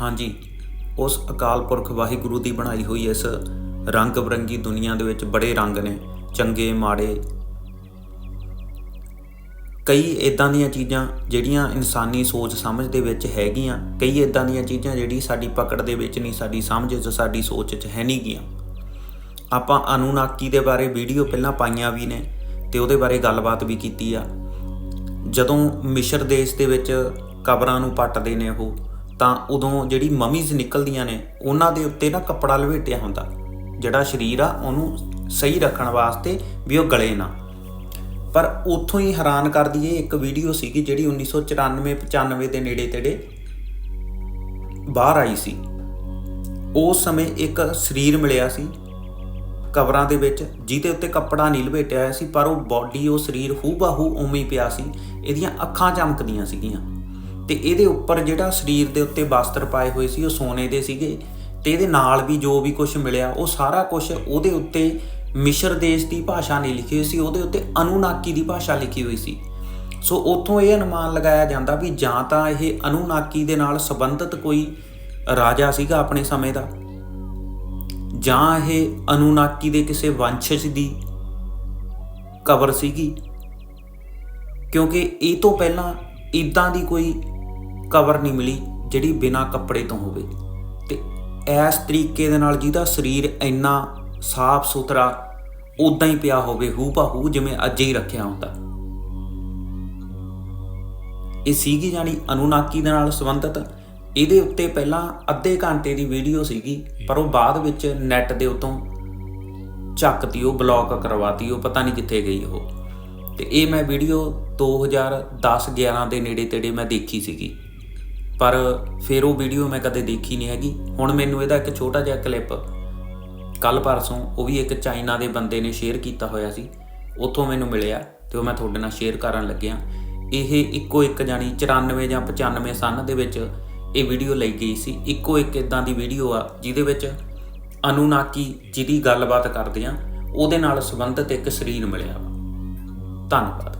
ਹਾਂਜੀ। ਉਸ ਅਕਾਲ ਪੁਰਖ ਵਾਹਿਗੁਰੂ ਦੀ ਬਣਾਈ ਹੋਈ ਇਸ ਰੰਗ ਬਰੰਗੀ ਦੁਨੀਆ ਦੇ ਵਿੱਚ ਬੜੇ ਰੰਗ ਨੇ, ਚੰਗੇ, ਮਾੜੇ। ਕਈ ਇਦਾਂ ਦੀਆਂ ਚੀਜ਼ਾਂ ਜਿਹੜੀਆਂ ਇਨਸਾਨੀ ਸੋਚ ਸਮਝ ਦੇ ਵਿੱਚ ਹੈਗੀਆਂ, ਕਈ ਇਦਾਂ ਦੀਆਂ ਚੀਜ਼ਾਂ ਜਿਹੜੀ ਸਾਡੀ ਪਕੜ ਦੇ ਵਿੱਚ ਨਹੀਂ, ਸਾਡੀ ਸਮਝ 'ਚ, ਸਾਡੀ ਸੋਚ 'ਚ ਹੈ ਨਹੀਂ ਗੀਆਂ। ਆਪਾਂ ਅਨੂਨਾਕੀ ਦੇ ਬਾਰੇ ਵੀਡੀਓ ਪਹਿਲਾਂ ਪਾਈਆਂ ਵੀ ਨੇ ਤੇ ਉਹਦੇ ਬਾਰੇ ਗੱਲਬਾਤ ਵੀ ਕੀਤੀ ਆ। ਜਦੋਂ ਮਿਸ਼ਰ ਦੇਸ਼ ਦੇ ਵਿੱਚ ਕਬਰਾਂ ਨੂੰ ਪੱਟਦੇ ਨੇ ਉਹ ਤਾਂ ਉਦੋਂ ਜਿਹੜੀ ਮਮੀਜ਼ ਨਿਕਲਦੀਆਂ ਨੇ, ਉਹਨਾਂ ਦੇ ਉੱਤੇ ਨਾ ਕੱਪੜਾ ਲਵੇਟਿਆ ਹੁੰਦਾ। ਜਿਹੜਾ ਸਰੀਰ ਆ, ਉਹਨੂੰ ਸਹੀ ਰੱਖਣ ਵਾਸਤੇ ਵੀ ਉਹ ਗਲੇ ਨਾ। ਪਰ ਉੱਥੋਂ ਹੀ ਹੈਰਾਨ ਕਰਦੀ ਇਹ ਇੱਕ ਵੀਡੀਓ ਸੀਗੀ ਜਿਹੜੀ 1994 95 ਦੇ ਨੇੜੇ ਤੇੜੇ ਬਾਹਰ ਆਈ ਸੀ। ਉਸ ਸਮੇਂ ਇੱਕ ਸਰੀਰ ਮਿਲਿਆ ਸੀ, ਕਬਰਾਂ ਦੇ ਵਿੱਚ, ਜਿਹਦੇ ਉੱਤੇ ਕੱਪੜਾ ਨਹੀਂ ਲਪੇਟਿਆ ਹੋਇਆ ਸੀ, ਪਰ ਉਹ ਬਾਡੀ ਉਹ ਸਰੀਰ ਹੂਬਹੂ ਉਵੇਂ ਹੀ ਪਿਆ ਸੀ, ਇਹਦੀਆਂ ਅੱਖਾਂ ਚਮਕਦੀਆਂ ਸੀਗੀਆਂ। ਤੇ ਇਹਦੇ ਉੱਪਰ ਜਿਹੜਾ ਸਰੀਰ ਦੇ ਉੱਤੇ ਵਸਤਰ ਪਾਏ ਹੋਏ ਸੀ, ਉਹ ਸੋਨੇ ਦੇ ਸੀਗੇ ਤੇ ਇਹਦੇ ਨਾਲ ਵੀ ਜੋ ਵੀ ਕੁਝ ਮਿਲਿਆ, ਉਹ ਸਾਰਾ ਕੁਝ ਉਹਦੇ ਉੱਤੇ ਮਿਸ਼ਰ ਦੇਸ਼ ਦੀ ਭਾਸ਼ਾ ਨਹੀਂ ਲਿਖੀ ਹੋਈ ਸੀ, ਉਹਦੇ ਉੱਤੇ ਅਨੂਨਾਕੀ ਦੀ ਭਾਸ਼ਾ ਲਿਖੀ ਹੋਈ ਸੀ। ਸੋ ਉੱਥੋਂ ਇਹ ਅਨੁਮਾਨ ਲਗਾਇਆ ਜਾਂਦਾ ਵੀ ਜਾਂ ਤਾਂ ਇਹ ਅਨੂਨਾਕੀ ਦੇ ਨਾਲ ਸੰਬੰਧਿਤ ਕੋਈ ਰਾਜਾ ਸੀਗਾ ਆਪਣੇ ਸਮੇਂ ਦਾ, ਜਾਂ ਇਹ ਅਨੂਨਾਕੀ ਦੇ ਕਿਸੇ ਵੰਸ਼ਜ ਦੀ ਕਬਰ ਸੀਗੀ, ਕਿਉਂਕਿ ਇਹ ਤੋਂ ਪਹਿਲਾਂ ਇਦਾਂ ਦੀ ਕੋਈ ਕਵਰ ਨਹੀਂ ਮਿਲੀ ਜਿਹੜੀ ਬਿਨਾ ਕੱਪੜੇ ਤੋਂ ਹੋਵੇ। ਤੇ ਇਸ ਤਰੀਕੇ ਦੇ ਨਾਲ ਜਿਹਦਾ ਸਰੀਰ ਇੰਨਾ ਸਾਫ਼ ਸੁਥਰਾ ਉਦਾਂ ਹੀ ਪਿਆ ਹੋਵੇ ਹੂ ਹੂ ਜਿਵੇਂ ਅੱਜ ਹੀ ਰੱਖਿਆ ਹੁੰਦਾ। ਇਹ ਸੀਗੀ ਜਾਨੀ ਅਨੁਨਾਕੀ ਦੇ ਨਾਲ ਸੰਬੰਧਿਤ। ਇਹਦੇ ਉੱਤੇ ਪਹਿਲਾਂ ਅੱਧੇ ਘੰਟੇ ਦੀ ਵੀਡੀਓ ਸੀਗੀ, ਪਰ ਉਹ ਬਾਅਦ ਵਿੱਚ ਨੈਟ ਦੇ ਉਤੋਂ ਚੱਕਤੀ, ਉਹ ਬਲੌਕ ਕਰਵਾਤੀ, ਉਹ ਪਤਾ ਨਹੀਂ ਕਿੱਥੇ ਗਈ ਉਹ। ਤੇ ਇਹ ਮੈਂ ਵੀਡੀਓ 2010-11 ਦੇ ਨੇੜੇ ਤੇੜੇ ਮੈਂ ਦੇਖੀ ਸੀਗੀ। ਪਰ ਫਿਰ ਉਹ ਵੀਡੀਓ ਮੈਂ ਕਦੇ ਦੇਖੀ ਨਹੀਂ ਹੈਗੀ। ਹੁਣ ਮੈਨੂੰ ਇਹਦਾ ਇੱਕ ਛੋਟਾ ਜਿਹਾ ਕਲਿੱਪ ਕੱਲ ਪਰਸੋਂ ਉਹ ਵੀ ਇੱਕ ਚਾਈਨਾ ਦੇ ਬੰਦੇ ਨੇ ਸ਼ੇਅਰ ਕੀਤਾ ਹੋਇਆ ਸੀ। ਉੱਥੋਂ ਮੈਨੂੰ ਮਿਲਿਆ ਤੇ ਉਹ ਮੈਂ ਤੁਹਾਡੇ ਨਾਲ ਸ਼ੇਅਰ ਕਰਨ ਲੱਗਿਆ। ਇਹ ਇੱਕੋ ਇੱਕ ਜਾਨੀ 94 ਜਾਂ 95 ਸਨ ਦੇ ਵਿੱਚ ਇਹ ਵੀਡੀਓ ਲਈ ਗਈ ਸੀ। ਇੱਕੋ ਇੱਕ ਇਦਾਂ ਦੀ ਵੀਡੀਓ ਆ ਜਿਹਦੇ ਵਿੱਚ ਅਨੂਨਾਕੀ ਜਿਹਦੀ ਗੱਲਬਾਤ ਕਰਦੇ ਆ, ਉਹਦੇ ਨਾਲ ਸੰਬੰਧਿਤ ਇੱਕ ਸਰੀਰ ਮਿਲਿਆ। ਵਾ ਧੰਨਵਾਦ।